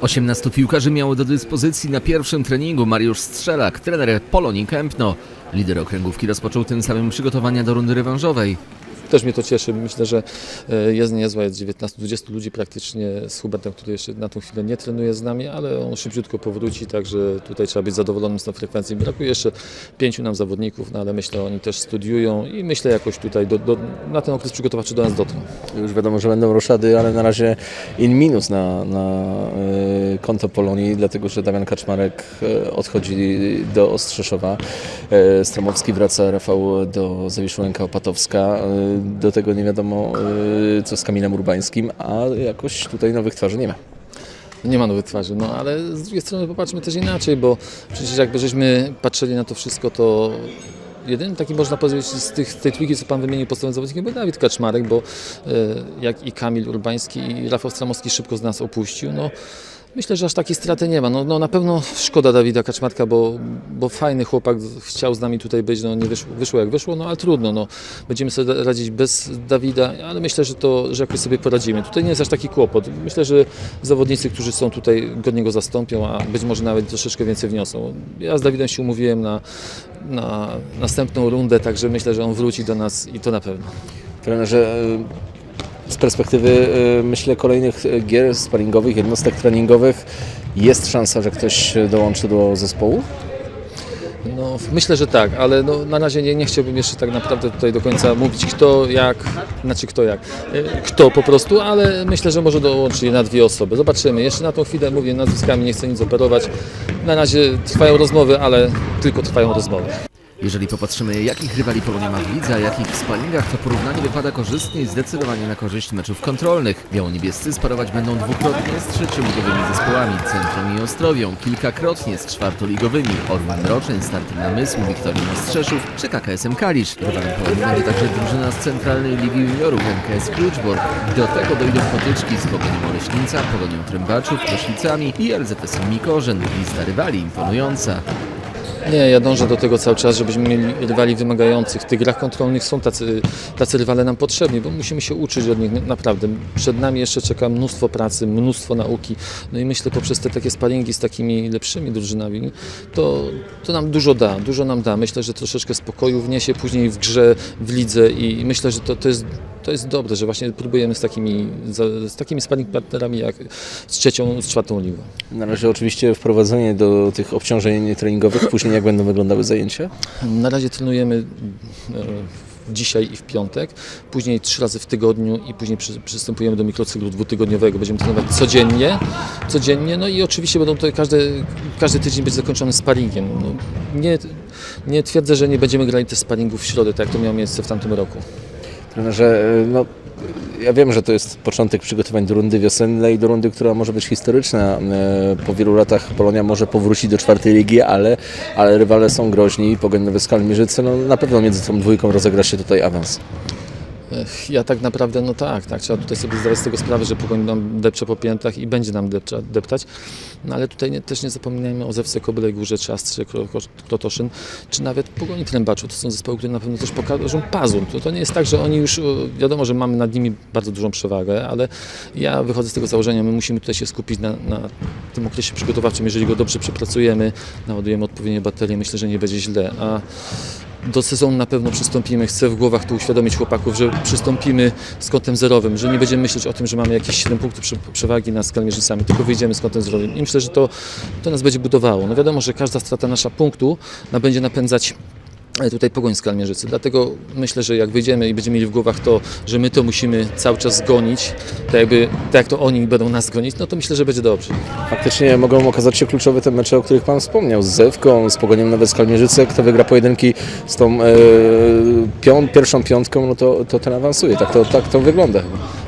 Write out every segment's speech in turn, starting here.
18 piłkarzy miało do dyspozycji na pierwszym treningu Mariusz Strzelak, trener Polonii Kępno. Lider okręgówki rozpoczął tym samym przygotowania do rundy rewanżowej. Też mnie to cieszy. Myślę, że e, jest niezła, jest 19-20 ludzi praktycznie z Hubertem, który jeszcze na tą chwilę nie trenuje z nami, ale on szybciutko powróci, także tutaj trzeba być zadowolonym z tą frekwencją. Brakuje jeszcze pięciu nam zawodników, no ale myślę, oni też studiują i myślę jakoś tutaj do, do, na ten okres przygotowawczy do nas dotrą. Już wiadomo, że będą roszady, ale na razie in minus na, na e, konto Polonii, dlatego że Damian Kaczmarek e, odchodzi do Ostrzeszowa. Stromowski wraca, Rafał do Zawiszu Ręka Opatowska. Do tego nie wiadomo e, co z Kamilem Urbańskim, a jakoś tutaj nowych twarzy nie ma. Nie ma nowych twarzy, no ale z drugiej strony popatrzmy też inaczej, bo przecież jakby żeśmy patrzyli na to wszystko, to jedynym taki można powiedzieć z tych, tej trójki, co Pan wymienił podstawowym zawodnikiem, był Dawid Kaczmarek, bo e, jak i Kamil Urbański i Rafał Stramowski szybko z nas opuścił, no Myślę, że aż takiej straty nie ma. No, no na pewno szkoda Dawida Kaczmarka, bo, bo fajny chłopak chciał z nami tutaj być. No nie wyszło, wyszło jak wyszło, no ale trudno. No. Będziemy sobie radzić bez Dawida, ale myślę, że to, że jakoś sobie poradzimy. Tutaj nie jest aż taki kłopot. Myślę, że zawodnicy, którzy są tutaj, godnie go zastąpią, a być może nawet troszeczkę więcej wniosą. Ja z Dawidem się umówiłem na, na następną rundę, także myślę, że on wróci do nas i to na pewno. Trenerze, z perspektywy e, myślę kolejnych e, gier sparingowych, jednostek treningowych jest szansa, że ktoś dołączy do zespołu? No, myślę, że tak, ale no, na razie nie, nie chciałbym jeszcze tak naprawdę tutaj do końca mówić kto jak, znaczy kto jak, e, kto po prostu, ale myślę, że może dołączyć na dwie osoby. Zobaczymy. Jeszcze na tą chwilę mówię nazwiskami, nie chcę nic operować. Na razie trwają rozmowy, ale tylko trwają rozmowy. Jeżeli popatrzymy, jakich rywali Polonia ma w lidze, a jakich w sparingach, to porównanie wypada korzystnie i zdecydowanie na korzyść meczów kontrolnych. Białoniebiescy sparować będą dwukrotnie z trzecioligowymi zespołami Centrum i Ostrowią, kilkakrotnie z czwartoligowymi Orłem Mroczyn, Startem Namysłu, Wiktorią Ostrzeszów czy KKS-em Kalisz. Rywalem Polonii będzie także drużyna z Centralnej Ligi Juniorów MKS Kluczbork. Do tego dojdą potyczki z Pogonią Oleśnica, Pogonią Trębaczów, Koszlicami i LZS-em Mikorzyn. Lista rywali imponująca. Nie, ja dążę do tego cały czas, żebyśmy mieli rywali wymagających. W tych grach kontrolnych są tacy, tacy rywale nam potrzebni, bo musimy się uczyć od nich naprawdę. Przed nami jeszcze czeka mnóstwo pracy, mnóstwo nauki. No i myślę, poprzez te takie sparingi z takimi lepszymi drużynami, to, to nam dużo da, dużo nam da. Myślę, że troszeczkę spokoju wniesie później w grze, w lidze i myślę, że to, to jest to jest dobre, że właśnie próbujemy z takimi, z, takimi sparring partnerami jak z trzecią, z czwartą ligą. Na razie oczywiście wprowadzenie do tych obciążeń treningowych, później jak będą wyglądały zajęcia? Na razie trenujemy e, dzisiaj i w piątek, później trzy razy w tygodniu i później przy, przystępujemy do mikrocyklu dwutygodniowego. Będziemy trenować codziennie, codziennie, no i oczywiście będą to każdy, każdy tydzień być zakończony sparingiem. No, nie, nie twierdzę, że nie będziemy grali też sparingów w środę, tak jak to miało miejsce w tamtym roku. Trenerze, no, ja wiem, że to jest początek przygotowań do rundy wiosennej, do rundy, która może być historyczna. E, Po wielu latach Polonia może powrócić do czwartej ligi, ale, ale rywale są groźni. Pogoń Nowy Skalmierzyce, no na pewno między tą dwójką rozegra się tutaj awans. Ja tak naprawdę, no tak, tak, trzeba tutaj sobie zdawać z tego sprawę, że Pogoń nam depcze po piętach i będzie nam depcza, deptać, no ale tutaj nie, też nie zapominajmy o Zewce Kobyłej Górze, czy Astrze Kro- Kro- Krotoszyn, czy nawet Pogoni Trębaczu, to są zespoły, które na pewno też pokażą pazur, to, to nie jest tak, że oni już, e, wiadomo, że mamy nad nimi bardzo dużą przewagę, ale ja wychodzę z tego założenia, my musimy tutaj się skupić na, na tym okresie przygotowawczym, jeżeli go dobrze przepracujemy, naładujemy odpowiednie baterie, myślę, że nie będzie źle, a do sezonu na pewno przystąpimy. Chcę w głowach tu uświadomić chłopaków, że przystąpimy z kątem zerowym, że nie będziemy myśleć o tym, że mamy jakieś 7 punktów prze- przewagi nad skalmierzycami, tylko wyjdziemy z kątem zerowym. I myślę, że to, to nas będzie budowało. No wiadomo, że każda strata nasza punktu będzie napędzać tutaj pogoń skalmierzycy. Dlatego myślę, że jak wyjdziemy i będziemy mieli w głowach to, że my to musimy cały czas zgonić, tak, jakby, tak jak to oni będą nas gonić, no to myślę, że będzie dobrze. Faktycznie mogą okazać się kluczowe te mecze, o których Pan wspomniał, z Zewką, z Pogoniem Nowe Skalmierzyce. Kto wygra pojedynki z tą e, pią, pierwszą piątką, no to, to ten awansuje. Tak to, tak to wygląda.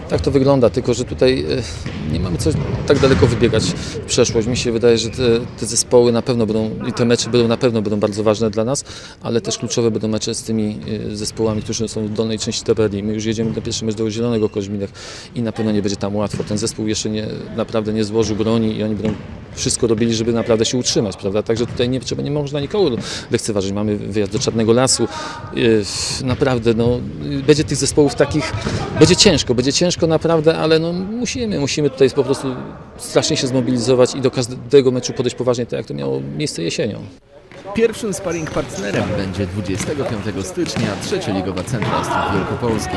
Tak to wygląda, tylko że tutaj e, nie mamy co tak daleko wybiegać w przeszłość. Mi się wydaje, że te, te zespoły na pewno będą i te mecze będą na pewno będą bardzo ważne dla nas, ale też kluczowe będą mecze z tymi e, zespołami, którzy są w dolnej części tabeli. My już jedziemy na pierwszy mecz do Zielonego Koźminek i na pewno nie będzie tam łatwo. Ten zespół jeszcze nie, naprawdę nie złożył broni i oni będą wszystko robili, żeby naprawdę się utrzymać, prawda? Także tutaj nie, trzeba, nie można nikogo lekceważyć. Mamy wyjazd do Czarnego Lasu. Yy, Naprawdę, no, yy, będzie tych zespołów takich, będzie ciężko, będzie ciężko naprawdę, ale no, musimy, musimy tutaj po prostu strasznie się zmobilizować i do każdego meczu podejść poważnie, tak jak to miało miejsce jesienią. Pierwszym sparring partnerem będzie 25 stycznia trzecioligowa Centra Ostrów Wielkopolski.